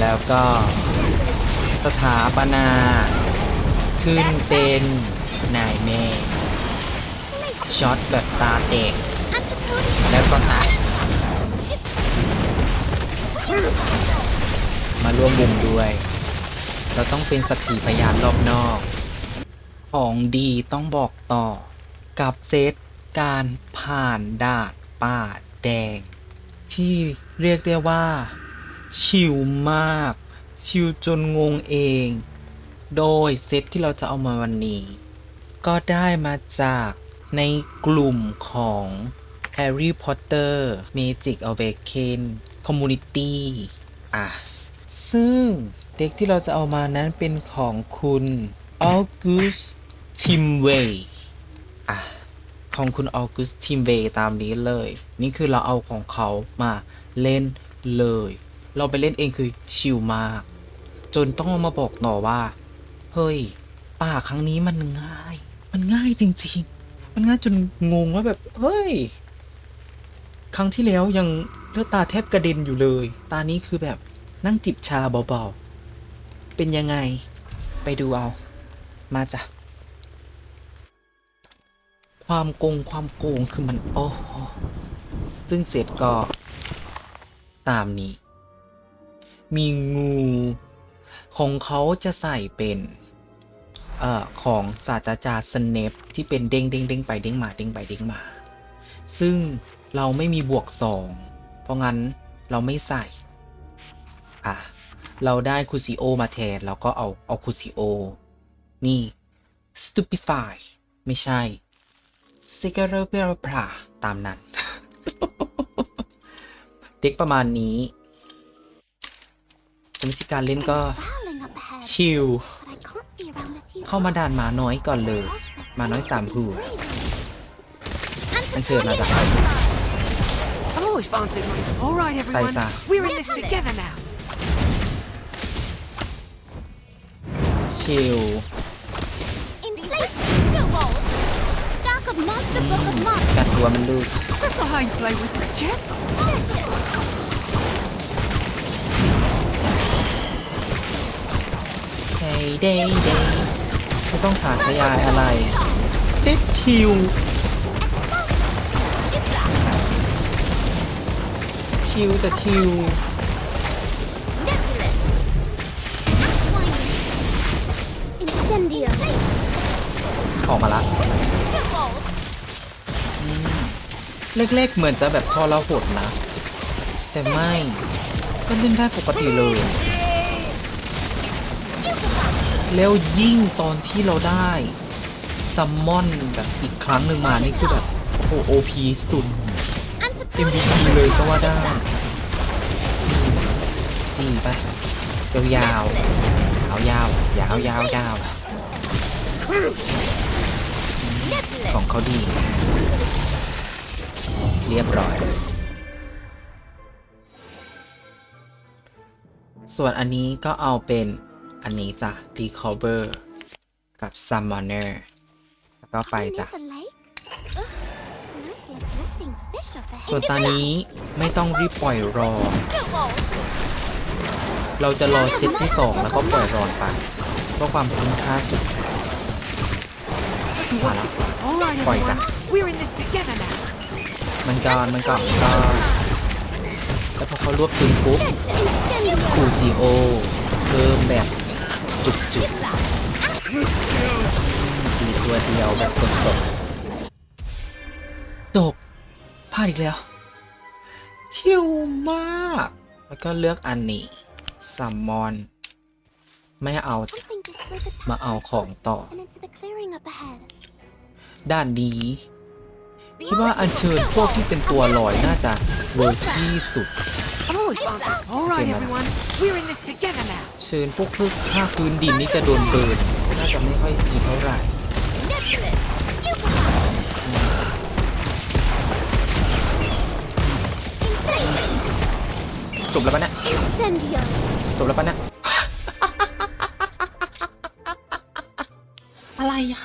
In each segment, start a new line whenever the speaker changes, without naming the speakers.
แล้วก็สถาปนา ขึ้นเป็นนายแม่ช็อตแบบตาเตกแล้วก็ตายมาร่วมวงด้วย เราต้องเป็นสักขีพยานรอบนอก ของดีต้องบอกต่อ กับเซตการผ่านด่านป่าแดง ที่เรียกได้ว่า ชิลมาก ชิลจนงงเอง โดยเซตที่เราจะเอามาวันนี้ ก็ได้มาจากในกลุ่มของ Harry Potter Magic Awaken Community อะ ซึ่งเด็กที่เราจะเอามานั้นเป็นของคุณ August Timway อะ ของคุณ August Timway ตามนี้เลย นี่คือเราเอาของเขามาเล่นเลย เราไปเล่นเองคือชิลมาก จนต้องมาบอกต่อว่า เฮ้ย ป่าครั้งนี้มันง่าย มันง่ายจริงๆ มันง่ายจนงงว่าแบบ เฮ้ย ครั้งที่แล้วยังเลือดตาแทบกระเด็นอยู่เลย ตานี้คือแบบนั่งจิบชาเบาๆ เป็นยังไง ไปดูเอา มาจ้ะ ความโกงความโกงคือมัน โอ้ซึ่งเสร็จก็ตามนี้ มีงู ของเขาจะใส่เป็นเอ่อของศาสตราจารย์สเนปที่เป็นเด้งเด้งเด้งไปเด้งมาเด้งไปเด้งมา ซึ่งเราไม่มีบวกสองเพราะงั้นเราไม่ใส่อะเราได้คูซิโอมาแทนเราก็เอาเอาคูซิโอนี่ stupefy ไม่ใช่ s i g a r e p e r p r a ตามนั้น เด็กประมาณนี้ สมมติการเล่นก็ชิลเข้ามาด่านหมาน้อยก่อนเลยหมาน้อยสามหัวอันเชิญมาจาก
I've always fancied one. All right, everyone.
Paisa.
We're in this together now.
ชิล
Inflated snowballs! Stack of monster book of monsters!
กัดตัวมันดู
That's
เฮ้ยเดย์เดย์ไม่ต้องสาธยายอะไรเด็ดชิลชิลแต่ชิล
Nebulous! Incendio!
ออกมาละ
Snowballs!
เล็กๆ เหมือนจะแบบทรหดนะ แต่ไม่ ก็เล่นได้ปกติเลย แล้วยิ่งตอนที่เราได้ซัมมอนแบบอีกครั้งหนึ่งมานี่คือแบบโอโอพีสุด MVP เลยก็ว่าได้จีไปยาวๆเอยาวยาวยาวยาวของเขาดี เรียบร้อย ส่วนอันนี้ก็เอาเป็น อันนี้จ้ะ Recover กับ Summoner แล้วก็ไปจ้ะ ส่วนตอนนี้ไม่ต้องรีบปล่อยรอ เราจะรอเซตที่สองแล้วก็ปล่อยรอนไปเพื่อความคุ้มค่าจุดใจมาแล้ว
All right,
Quite
everyone.
that.
We're in this together now.
มันก่อนมันก่อนมันก่อนแล้วพอเขารวบตึงปุ๊บคูซีโอเพิ่มแบบ จุกจุกสี่ตัวเดียวแบบสดๆจบพลาดอีกแล้วชิวมาก แล้วก็เลือกอันนี้ซัมมอน ไม่เอาจ้ะมาเอาของต่อ ด้านนี้คิดว่าอัญเชิญพวกที่เป็นตัวลอยน่าจะเวิร์กที่สุด
I've always fancied. All right,
Jim,
everyone. We're in this together now.
เชิญพวกพืชภาคพื้นดินนี่จะโดนเบิร์นน่าจะไม่ค่อยดีเท่าไหร่จบแล้วปะเนี่ย
Incendio!
จบแล้วปะเนี่ย อะไรอะ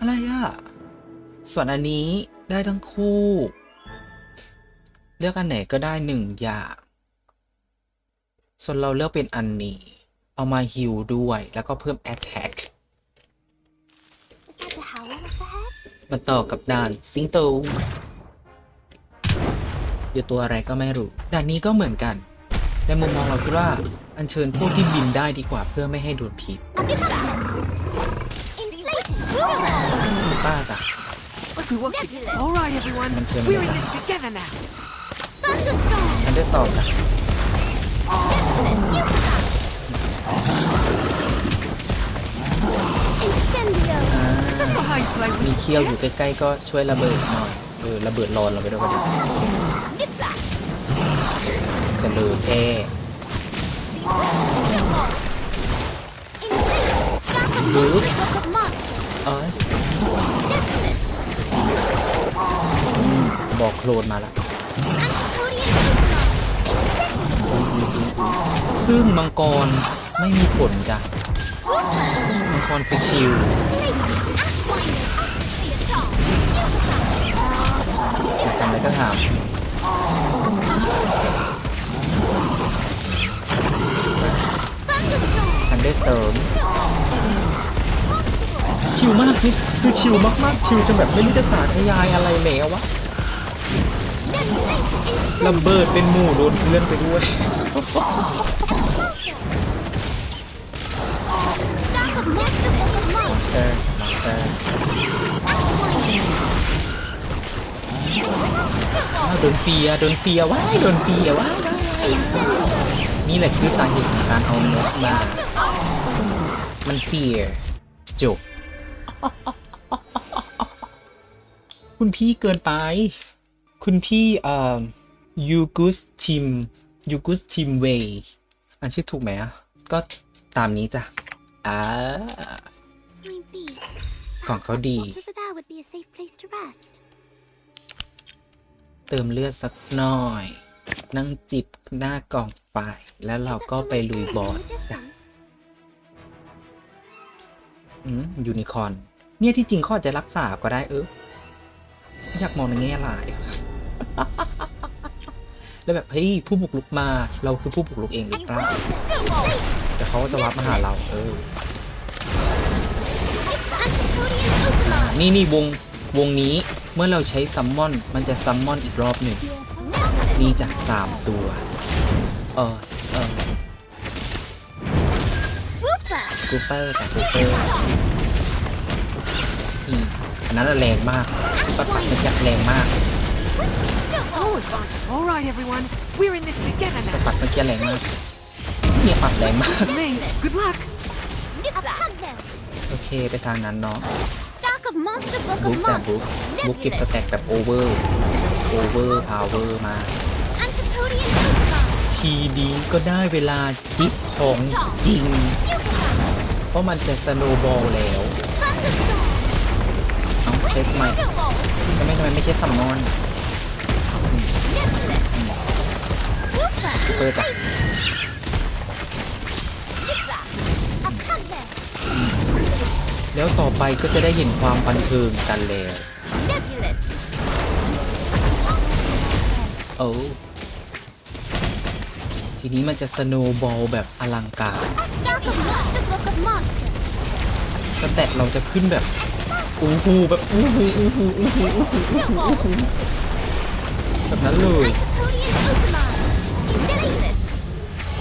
อะไรอะ ส่วนอันนี้ได้ทั้งคู่ เลือกอันไหนก็ได้หนึ่งอย่าง ส่วนเราเลือกเป็นอันนี้ เอามาฮิลด้วยแล้วก็เพิ่ม attack
Is that the howl up ahead?
มาต่อกับด่านสิงโตอยู่ตัวอะไรก็ไม่รู้ ด่านนี้ก็เหมือนกันในมุมมองเราคิดว่า อัญเชิญพวกที่บินได้ดีกว่าเพื่อไม่ให้โดนพิษ
Inflated!
ป้าจ้ะ
If we work together. All right, everyone.
Mình chưa อันเดอตอมนะมีเคี้ยวอยู่ใกล้ๆก็ช่วยระเบิดหน่อยเออระเบิดร้อนเราไปด้วยก็ดี
ก
ระลือเท่
ลูด
เอ
อ
บอกโคลนมาแล้ว ซึ่งมังกรไม่มีผลจ้ะ มังกรคือชิลอยากทำอะไรก็ถาม
Thunderstorm!
ทันได้เสริม ชิลมากนี่คือชิลมากๆ ชิลจนแบบไม่รู้จะสาธยายอะไรแล้ววะ
Nebulous!
ระเบิดเป็นหมู่โดนเพื่อนไปด้วยเออมาเออ
Ashwinder!
อ้าวโดนเฟียโดนเฟียว้ายโดนเฟียว้ายว้ายว้าย
Incendio!
นี่แหละคือสาเหตุของการเอาเนกมา มันเฟียจบ คุณพี่เกินไป คุณพี่เอ่อยูกุสทิมยูกุสทิมเวย์อ่านชื่อถูกไหมอะ ก็ตามนี้จ้ะอ่ากล่องเขาดี เติมเลือดสักหน่อย นั่งจิบหน้ากล่องไฟแล้วเราก็ไปลุยบอ
in
ส
the
จ้ะอืมยูนิคอนเนี่ยที่จริงเขาอาจจะรักษาก็ได้เออ อยากมองในแง่ร้าย แล้วแบบเฮ้ยผู้บุกลุกมาเราคือผู้บุกลุกเองหรือเปล่าแต่เขาก็จะวับมาหาเราเออนี่นี่วงวงนี้เมื่อเราใช้ซัมมอนมันจะซัมมอนอีกรอบหนึ่งนี่จะสามตัวเออเออกูเปอร์กับกูเปอร์อืมอันนั้นแรงมากปัดปัดมันจะแรงมาก
All right, everyone. We're in this together
ปัด
now.
ปัดเมื่อกี้แรงมากเนี่ยปัดแรงมาก
Ling, good luck.
Nipla! Pugner!
โอเคไปทางนั้นเนาะ
Stack of monster book
บุ๊
of
กแต่บุ๊ก
monsters!
บุ๊กเก็บส
Nebulous!
แต็กแบบโอเวอร์ โอเวอร์พาวเวอร์มา
Antipodian Unicron!
ทีดีก็ได้เวลาจิบของจริงเพราะมันจะสโนบอลแล้ว
Thunderstorm!
เอาใช้สมัย
Snowball!
ทำไมทำไมไม่ใช่ซัมมอน
Nebulous! Wooper!
เปิดจ้ะ
Nipla! A Pugner!
แล้วต่อไปก็จะได้เห็นความบันเทิงกันแล้ว
Nebulous!
โอ้ทีนี้มันจะสโนบอลแบบอลังการ
Stack of monster book of monsters!
สแตทเราจะขึ้นแบบอู้หูแบบอู้หูอู้หูอู้หูอู้หูอู้หูอู้หู แบฉันเลย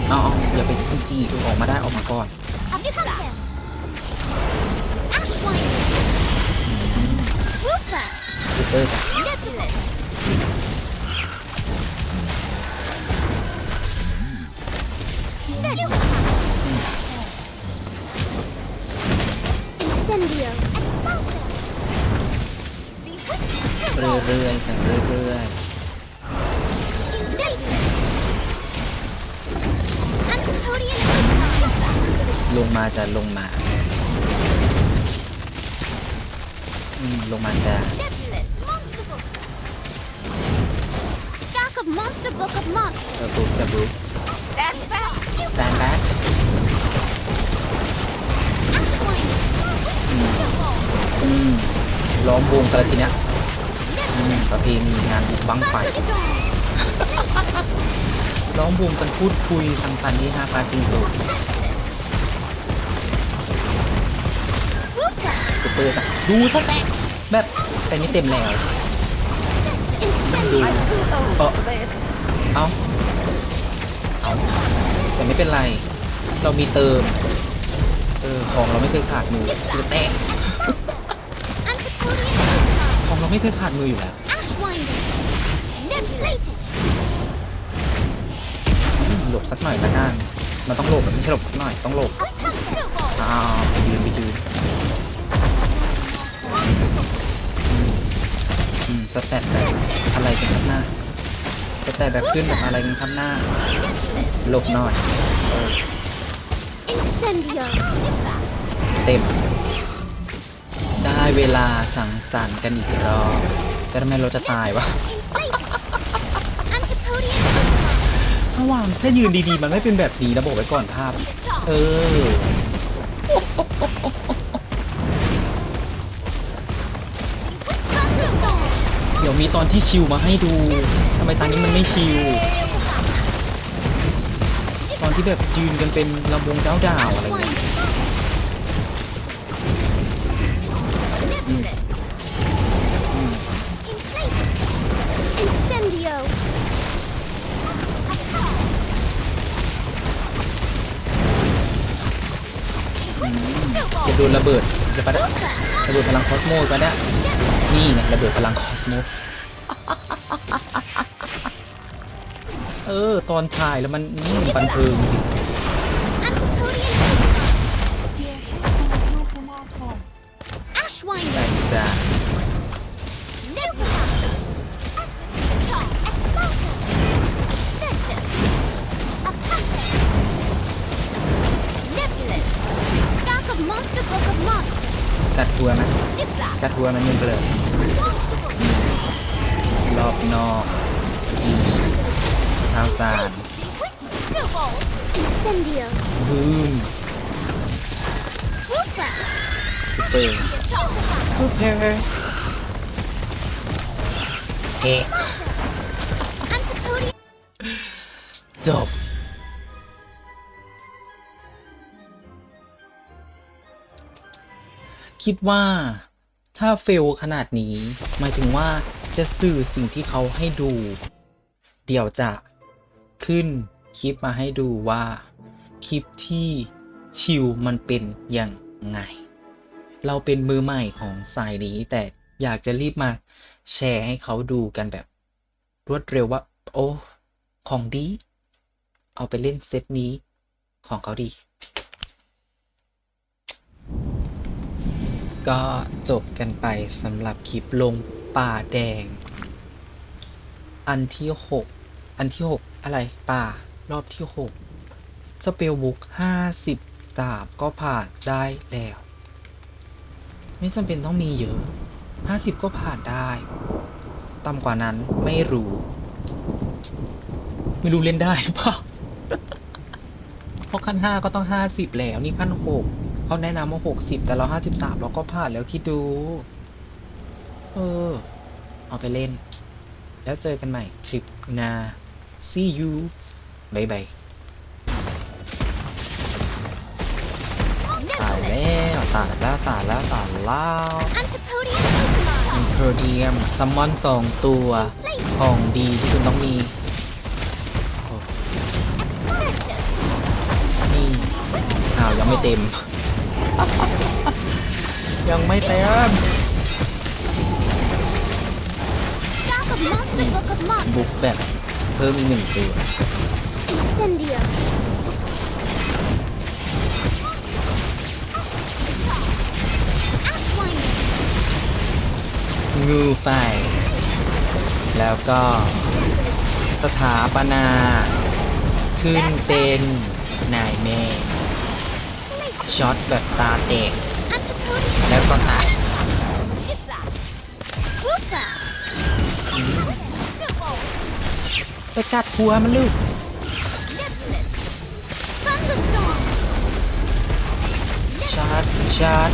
เอาเอย่าไปจีดูออกมาได้ออกมาก่อนเร์เรื่อยๆกันเรื่อยๆ มาจะลงมาอืมลงมาจะ
Nebulous! Monster Book! Stack of Monster Book of Monsters!
เออบุ๊กจะบุ๊ก
Stand back!
สแตนแบ็ก
Ashwinder!
อืมล้อมวงกันแล้วทีเนี้ยอืมประเพณีงานบุกบังไฟ
Thunderstorm!
ล้อมวงกันพูดคุยสังสรรค์นี่ฮาปาจิงโก ปิดอะดูสแต็กแบบแต่นี่เต็มแล้วเออเอาเอาแต่ไม่เป็นไร เรามีเติม เออของเราไม่เคยขาดมือคือแตกของเราไม่เคยขาดมืออยู่แล้วหลบสักหน่อยละกันมันต้องหลบแบบไม่ใช่หลบสักหน่อยต้องหลบอ้าวไปยืนไปยืน อืมสแตทแบบอะไรกันครับหน้าสแตทแบบขึ้นแบบอะไรกันครับหน้าหลบหน่อยเออเต็ม ได้เวลาสังสรรค์กันอีกรอบแต่ทำไมเราจะตายวะ
Inflatus! Antipodian
ถ้าวางถ้ายืนดีๆ มันไม่เป็นแบบนี้นะบอกไว้ก่อนภาพ เออ ดี๋ยวมีตอนที่ชิวมาให้ดูทำไมตอนนี้มันไม่ชิว ตอนที่แบบยืนกันเป็นลำวงดาวดาวอะไรเงี้ยจะโดนระเบิดจะปะระเบิดพลังคอสโมปะเนี่ย นี่ไงระเบิดพลังคอสโมเออ ตอนถ่ายแล้วมันนี่บันเทิงดิ
Antipodian Ashwinder!
ได้จ้ะ
เ Expulsor! Ventus! Apathe! Nebulous! Stock of Monster Book of Monsters!
กัดหัวมัน
Nibla!
กัดหัวมันยังเปลือก
Monster Book!
รอบนอกจีข้าวสาร
Which snowballs? Incendio!
บูม
Wooper!
ซุปเปอร์ซุปเปอร์เอะ
Antipodian
จบ คิดว่าถ้าเฟลขนาดนี้ หมายถึงว่าจะสื่อสิ่งที่เขาให้ดู เดี๋ยวจะขึ้นคลิปมาให้ดูว่า คลิปที่ชิวมันเป็นยังไง เราเป็นมือใหม่ของสายนี้ แต่อยากจะรีบมาแชร์ให้เขาดูกันแบบ รวดเร็วว่า โอ้ ของดี เอาไปเล่นเซตนี้ของเขาดี ก็จบกันไปสำหรับคลิปลงป่าแดง อันที่หกอันที่หกอะไรป่ารอบที่หกสเปลบุ๊กห้าสิบสามก็ผ่านได้แล้ว ไม่จำเป็นต้องมีเยอะห้าสิบก็ผ่านได้ต่ำกว่านั้นไม่รู้ ไม่รู้เล่นได้หรือเปล่าเพราะขั้นห้าก็ต้องห้าสิบแล้ว นี่ขั้นหก เขาแนะนำว่าหกสิบแต่เราห้าสิบสามเราก็ผ่านแล้วคิดดู เออ เอาไปเล่น แล้วเจอกันใหม่คลิปหน้า see you บายบายตายแล้วตายแล้วตายแล้วตายแล้ว
อัน
โครเดียมซัมมอนสองตัวของดีที่คุณต้องมีนี่อ้าวยังไม่เต็ม ยังไม่เต็ม
Stock of Monster Book of Monsters!
บุกแบบเพิ่มอีกหนึ่งตัว
Incendio!
งูไฟ แล้วก็ สถาปนา ขึ้นเป็นนายแม่ ช็อตแบบตาแตก
Antipodian
แล้วก็ตาย
Nibla! Wooper!
ไปกัดหัวมันลูก
Nebulous! Thunderstorm!
ช็อตช็อต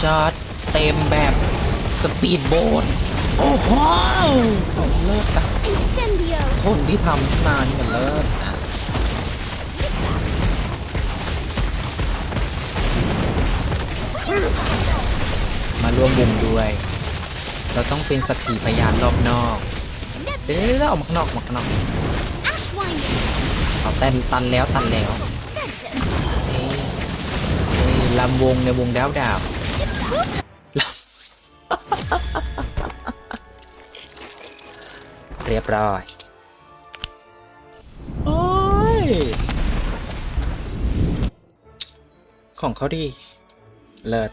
ช็อตเต็มแบบสปีดโบ๊ทโอ้โหเลิกกัน
Incendio!
คนที่ทำมานี่มันเลิศ มาร่วมวงด้วย เราต้องเป็นสักขีพยานรอบนอกเดี๋ยวๆๆออกมาข้างนอกออกมาข้างนอกเอาแต่ตันแล้วตันแล้วเอ้ยเอ้ยลำวงในวงดาวดาวลำเรียบร้อยโอ้ยของเขาดี เลิศ